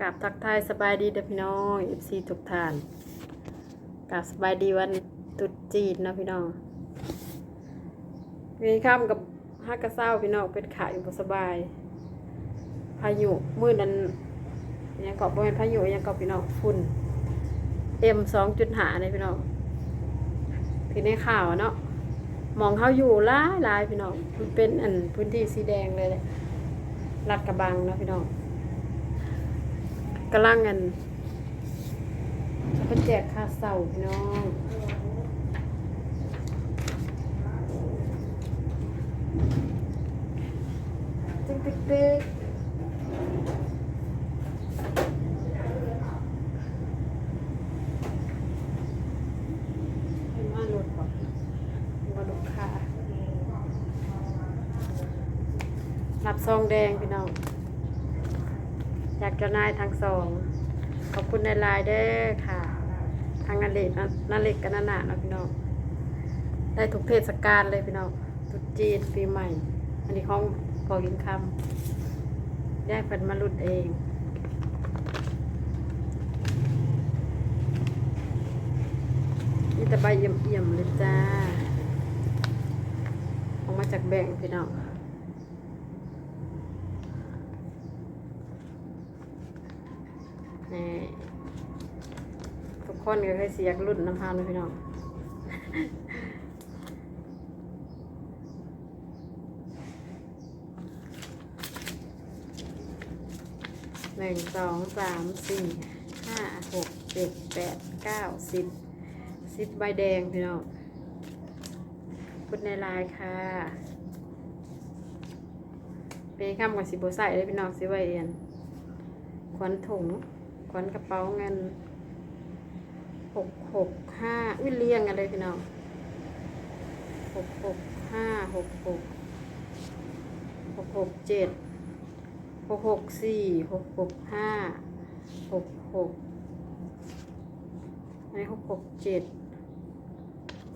กับทักทายสบายดีเด้อพี่น้องเอฟซีทุกท่านกับสบายดีวันตรุษจีนเนาะพี่น้องมีข้ามกับฮักกระเศร้าพี่น้องเป็นขาอยู่บสบาย พายุมืดนั้นยังเกาะบริเวณพายุยังเกาะพี่น้องฝุ่นเอ็มสองจุดหาเลยพี่น้องที่ในข่าวเนาะมองเขาอยู่หลายหลายพี่น้องมันเป็นอันพื้นที่สีแดงเลยลยรัดกระบังเนาะพี่น้อง กำลังกันจะเป็นแจกค่าเสาพี่น้องตึ๊กตึ๊กตึ๊กเห็นว่ารถบอกว่าลูกค้ารับซองแดงพี่น้อง อยากจะนายทางสอง ขอบคุณในไลน์เด้อค่ะ ทางนาเล็กนะนาเล็กกันนาหนาเนาะพี่น้องได้ทุกเทศกาลเลยพี่น้องตรุษจีนปีใหม่ อันนี้ของพอกินคำได้เพิ่นมาลุดเองนี่แต่ใบเอี่ยมๆเลยจ้า ออกมาจากแบ่งค์พี่น้อง ทุกคนก็เคยเสียกรุ่นน้ำพานเลยพี่น้องหนึ่งสองสามสี่ห้าหกเจ็ดแปดเก้าสิบสิบใบแดงพี่น้องพุดในลายค่ะเป็นคำกับสิบโบใส่เลยพี่น้องสิไวเอ็นขวัญถุง วัญกระเป๋าเงินหกหกห้าวิเลียงกันเลยพี่น้องหกหกห้าหกหกหกหกเจ็ดหกหกสี่หกหกห้าหกหกอันนี้หกหกเจ็ด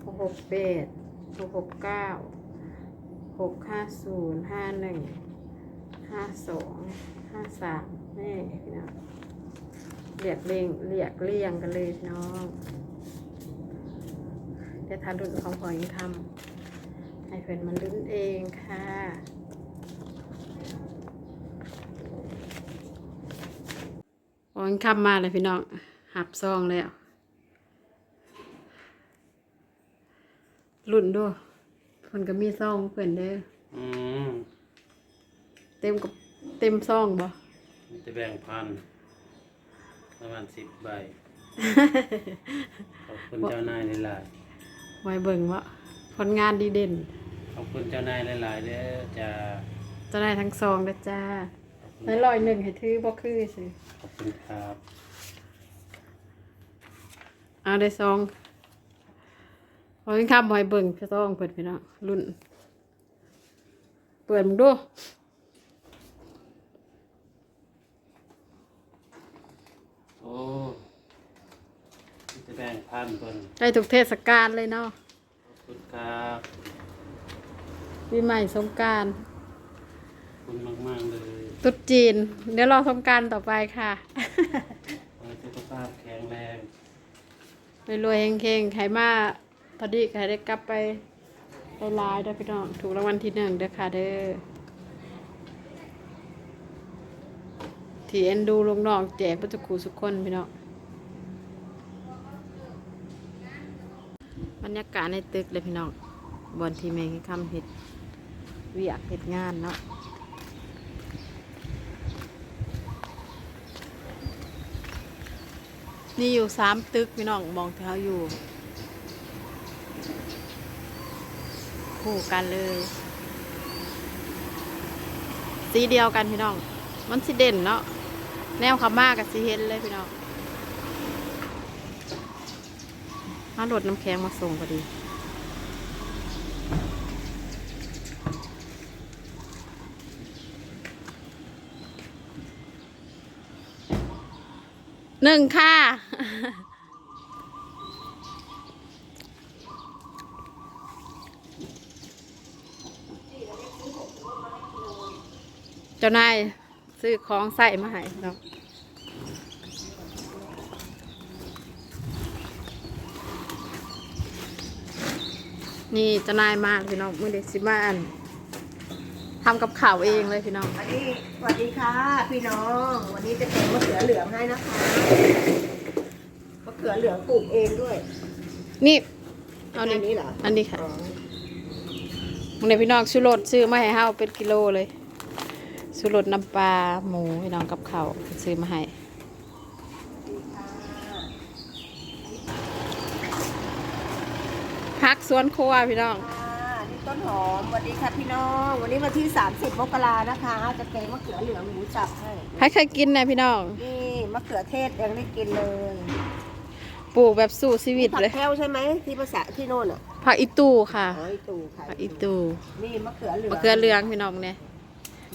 หกหกแปดหกหกเก้าหกห้าศูนย์ห้าหนึ่งห้าสองห้าสามนี่พี่น้อง เรียกเรียงเรียกเรียงกันเลยพี่น้องเดี๋ยวทานรุ่นของพอยังทำให้เพื่อนมันลุ้นเองค่ะพอยังคำมาเลยพี่น้องหับซองแล้วรุ่นด้วยเพิ่นก็มีซองเพิ่นเด้ออืมเต็มกับเต็มซองบ่มันจะแบ่งพัน ประมาณสิบใบ ขอบคุณเจ้านายหลายไว้เบิ่งว่าผลงานดีเด่นๆขอบคุณเจ้านายหลายๆเด้อจะจะได้ทั้งซองนะจ้าขอบคุณแล้วลอยหนึ่งให้ถือบ่คือสิขอบคุณครับเอาได้ซองพอกินข้าวบ่ให้เบิ่งพี่ซองเปิดพี่น้องรุ่น เปิดมึงดู โอ้มัน จะแบ่งพันเพิ่นได้ทุกเทศกาลเลยเนาะขอบคุณครับปีใหม่สงกรารขอบคุณมาก ๆ เลยตรุษจีน เดี๋ยวรอสงกรารต่อไปค่ะ ขอให้สุขภาพแข็งแรงรวยๆเฮงๆใครมาพอดีใครได้กลับไปไปลายๆเด้อพี่น้อง ถูกรางวัลที่หนึ่งเด้อค่ะเด้อ ที่เอ็นดูลุงน้องแจกพุทธคูสุกคนพี่น้องบรรยากาศในตึกเลยพี่น้องบอนที่เมงคำเห็ดเวียกเห็ดงานเนาะนี่อยู่สามตึกพี่น้องมองที่เขาอยู่ คู่กันเลย สีเดียวกันพี่น้อง มันสิเด่นเนาะ แนวเขามากกับสีเห็นเลยพี่น้องมารถน้ำแข็งมาส่งพอดีหนึ่งค่ะเจ้านาย ซื้อของใส่มาให้เนาะนี่จะนายมาพี่น้องมือเด็กซิมานทำกับข่าวเองเลยพี่น้อง อันนี้สวัสดีค่ะ พี่น้อง วันนี้จะเป็นมะเขือเหลืองให้นะคะมะเขือเหลืองปลูกเองด้วย นี่ เอาอันนี้เหรอ อันนี้ค่ะมึงเด็กพี่น้องซื้อรถซื้อมาให้เฮาเป็นกิโลเลย ซื้อรถน้ำปลาหมูพี่น้องกับข้าวซื้อมาให้สวัสดีค่ะพักสวนครัวพี่น้องค่ะนี่ต้นหอมสวัสดีค่ะพี่น้อง วันนี้วันที่ 30มกรานะคะ จะแกงมะเขือเหลืองหมูสับให้ใครเคยกินนะพี่น้อง นี่มะเขือเทศยังได้กินเลยปลูกแบบสู้ชีวิตผักเลยแก้วใช่ไหมที่ภาษาที่โน่นอะผักอีตูค่ะอ๋ออีตูค่ะผักอีตูนี่มะเขือเหลืองมะเขือเหลืองพี่น้องเนี่ย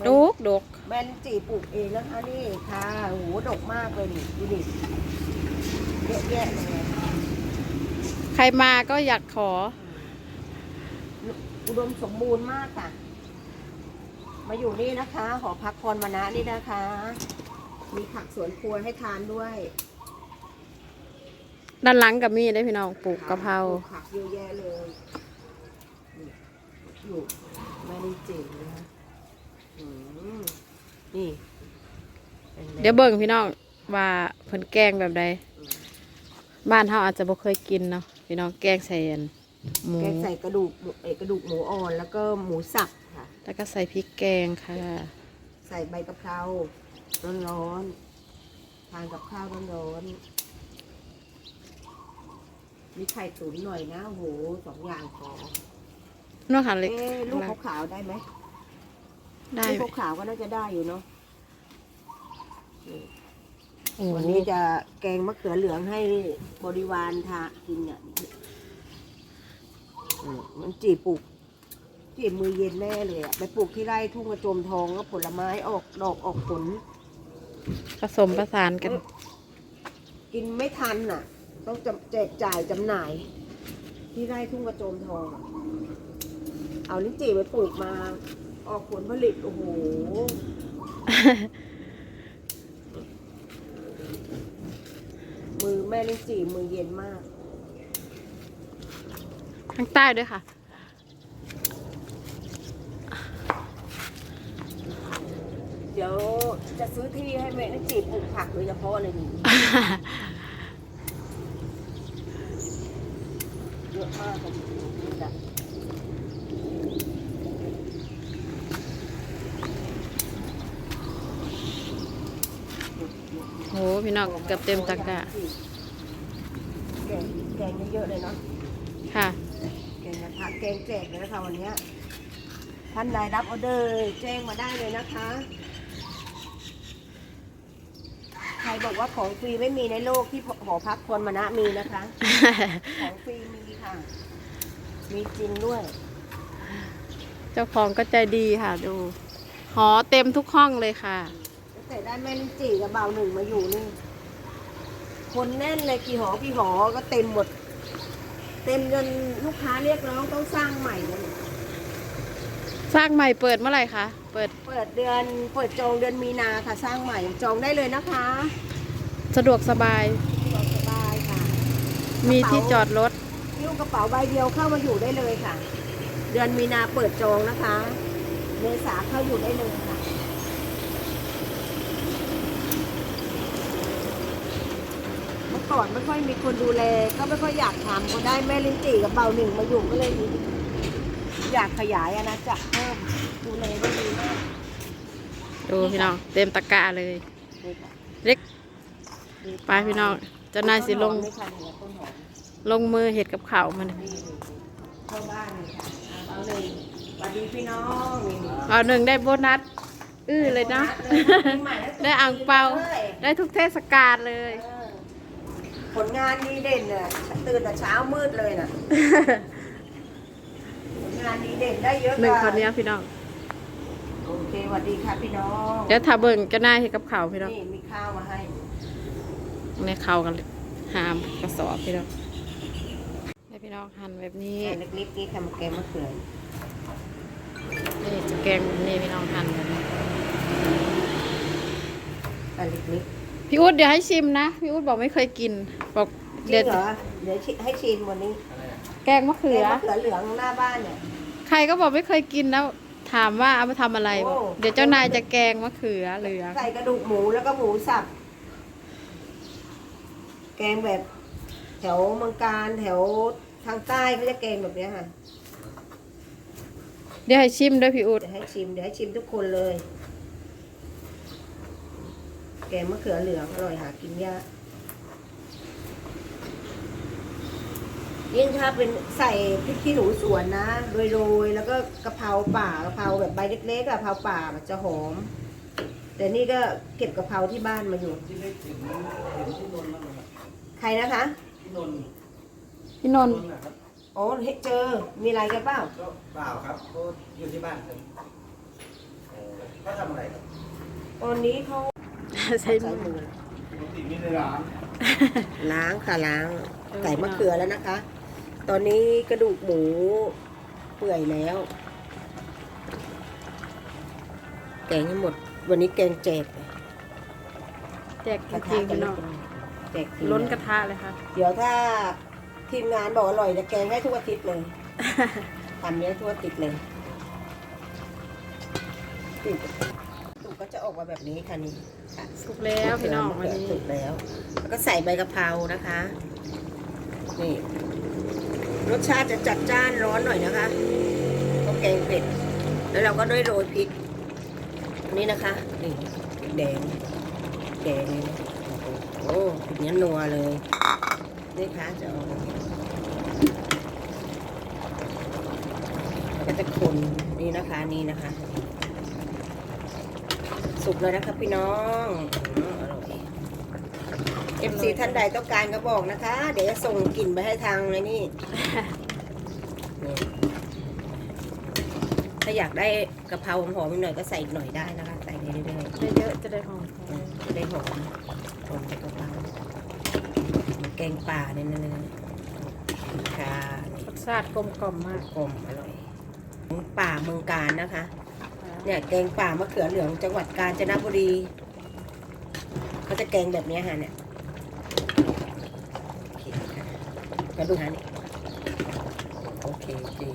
ดกดกแม่นจีปลูกเองนะคะนี่ค่ะโอ้โหดกมากเลยนี่ดูดิเยอะแยะเลยใครมาก็อยากขอ อุดมสมบูรณ์มากค่ะ มาอยู่นี่นะคะ หอพักพรมณะนี่นะคะ มีผักสวนครัวให้ทานด้วย ด้านหลังกับมีได้พี่น้องปลูกกะเพราปลูกผักเยอะแยะเลยนี่อยู่แม่ได้เจ๋งนะคะอืม นี่ป็นไงเดี๋ยวเบิ่งพี่น้องว่าเพิ่นแกงแบบใดบ้านเฮาอาจจะบ่เคยกินเนาะพี่น้องแกงใส่อันหมูแกงใส่กระดูกหมูเอยกระดูกหมูอ่อนแล้วก็หมูสับค่ะ แล้วก็ใส่พริกแกงค่ะ ใส่ใบกะเพราร้อนๆทานกับข้าวร้อนๆมีไข่ตุ๋นหน่อยนะโอ้โหสองอย่างพอนวดขาเล็ก เอ๊ะลูกขาวๆได้ไหม ได้ลูกขาวๆก็น่าจะได้อยู่เนาะโอ้วันนี้จะแกงมะเขือเหลืองให้บริวารทากินเนี่ยอืมมันจีปลูกจีบมือเย็นแน่เลยอะไปปลูกที่ไร่ทุ่งกระโจมทองก็ผลไม้ออกดอกออกผล ผสมประสานกัน กินไม่ทันน่ะ ต้องจำแจกจ่ายจำหน่าย ที่ไร่ทุ่งกระโจมทองอะเอาลิ้นจี่ไปปลูกมา ออกผลผลิต โอ้โห มือแม่ลิ้นจี่มือเย็นมาก ข้างใต้ด้วยค่ะ เดี๋ยวจะซื้อที่ให้แม่ลิ้นจี่ปลูกผักโดยเฉพาะเลยนี่เยอะมากเลยนี่จ้ะ โห พี่น้องเกือบเต็มตะกร้าแกงแกงเยอะๆเลยเนาะค่ะแกงกระทะแกงแจกเลยนะคะวันเนี้ยท่านใดรับออเดอร์แจ้งมาได้เลยนะคะ ใครบอกว่าของฟรีไม่มีในโลกที่หอพักควรมานะมีนะคะ ของฟรีมีค่ะ มีจริงด้วย เจ้าของก็ใจดีค่ะดู หอเต็มทุกห้องเลยค่ะตั้ง แต่ได้แม่ลิ้นจี่กับเบาวหนึ่งมาอยู่นี่ คนแน่นเลยกี่หอกี่หอก็เต็มหมด เต็มจนลูกค้าเรียกร้องต้องสร้างใหม่เลยสร้างใหม่เปิดเมื่อไหร่คะ เปิด เปิดเดือนเปิดจองเดือนมีนาค่ะสร้างใหม่จองได้เลยนะคะสะดวกสบาย สะดวกสบายค่ะมีที่จอดรถยิ้วกระเป๋าใบเดียวเข้ามาอยู่ได้เลยค่ะ เดือนมีนาเปิดจองนะคะ เมษาเข้าอยู่ได้เลยค่ะ เมื่อ ก่อนไม่ค่อยมีคนดูแล ก็ไม่ค่อยอยากทำก็ได้แม่ลิ้นจี่กับเบาหนึ่งมาอยู่ก็เลยอยากขยายอาณาจักรเพิ่มดูแลได้ดีมากดูพี่น้องเต็มตะกร้าเลย นี่ค่ะเล็กไปพี่น้องเจ้านายสิลงต้นหอมไม่ทันเนี่ยต้นหอมลงมือเห็ดกับข่าวมันนี่เข้าบ้านเลยค่ะอะเอาเลยสวัสดีพี่น้องนี่ เอาหนึ่งได้โบนัสอื้อเลยเนาะ ได้อ่างเปา ได้ทุกเทศกาลเลย เออ ผลงานดีเด่นน่ะตื่นแต่เช้ามืดเลยน่ะ ผลงานดีเด่นได้เยอะหนึ่งกว่าคนนี้พี่น้อง โอเคสวัสดีค่ะพี่น้องเดี๋ยวถ้าเบิ่งเจ้านายเห็ดกับข่าวพี่น้องนี่มีข้าวมาให้ ในข่าวกันเลยหามกระสอบพี่น้องให้พี่น้องหั่นแบบนี้อันเล็กๆนี่ทำแกงมะเขือนี่จะแกงแบบนี้พี่น้องหั่นแบบนี้อันเล็ก พี่อุ๊ดเดี๋ยวให้ชิมนะ พี่อุ๊ดบอกไม่เคยกิน บอกๆจริเดี๋ยวงเหรอเดี๋ยวชิให้ชิมวันนี้อะไรอะแกงมะเขืแกงอมะเขือเหลืองหน้าบ้านเนี่ย ใครก็บอกไม่เคยกินแล้ว ถามว่าเอาไปทำอะไรบอกโอ้เดี๋ยวเจ้านายจะแกงมะเขือเหลืองใส่กระดูกหมูแล้วก็หมูสับ แกงแบบ แถวเมืองการแถวทางใต้เขาจะแกงแบบเนี้ยค่ะ เดี๋ยวให้ชิมด้วยพี่อุดเดี๋ยวให้ชิมเดี๋ยวให้ชิมทุกคนเลย แกงมะเขือเหลืองอร่อยหากินยากยิ่งถ้าเป็นใส่พริกขี้หนูสวนนะโรยๆแล้วก็กะเพราป่ากะเพราแบบใบเล็กๆอะกะเพราป่ามันจะหอม แต่นี่ก็เก็บกะเพราที่บ้านมาอยู่ ที่ได้เห็นเห็นที่นนท์บ้างไหมครับใครนะคะ ที่นนท์พี่นนท์นท์นะครับอ๋อเห็นเจอ มีอะไรกันเปล่า ก็เปล่าครับก็อยู่ที่บ้านครับเออเขาทำอะไรครับ ตอนนี้เขา ใส่ใส่มือมือปกติไม่ได้ร้านล้างค่ะล้างเออไก่มะเขือแล้วนะคะ ตอนนี้กระดูกหมูเปื่อยแล้ว แกงให้หมด วันนี้แกงแจกแจกกระจริทะงๆจะพี่เล็น้อกงแจกทีล้นกระทะเลยค่ะ เดี๋ยวถ้าทีมงานบอกอร่อยจะแกงให้ทุกอาทิตย์เลยทำเนี้ยทุกอาทิตย์เลยตุ กตุกก็จะออกมาแบบนี้ค่ะนี่ค่ะสุกแล้วพี่น้องวันนี้สุกแล้ว แล้วก็ใส่ใบกะเพรานะคะ นี่ รสชาติจะจัดจ้านร้อนหน่อยนะคะก็แกงเผ็ด แล้วเราก็ด้วยโรยพริกนี่นะคะ นี่พริกแดง แดงเลยนะโอ้โหพริกเนี้ยนัวเลย นี่ค่ะจะเอาแล้วก็จะคนนี่นะคะ นี่นะคะ สุกแล้วนะคะพี่น้องอร่อยเอฟซีท่านใดต้องการก็บอกนะคะ เดี๋ยวจะส่งกลิ่นไปให้ทางเลยนี่ ถ้าอยากได้กะเพราหอมๆหน่อยก็ใส่อีกหน่อยได้นะคะ ใส่ไปเรื่อยเยอะๆจะได้หอมจะได้หอมหอมจากกะเพราแกงป่าเนี่ยนะค่ะรสชาติกลมกล่อมมากกลมอร่อยป่าเมืองการนะคะ เนี่ยแกงป่ามะเขือเหลืองจังหวัดกาญจนบุรีเขาจะแกงแบบนี้ฮะเนี่ยโอเคค่ะมาดูฮะนี่โอเคดี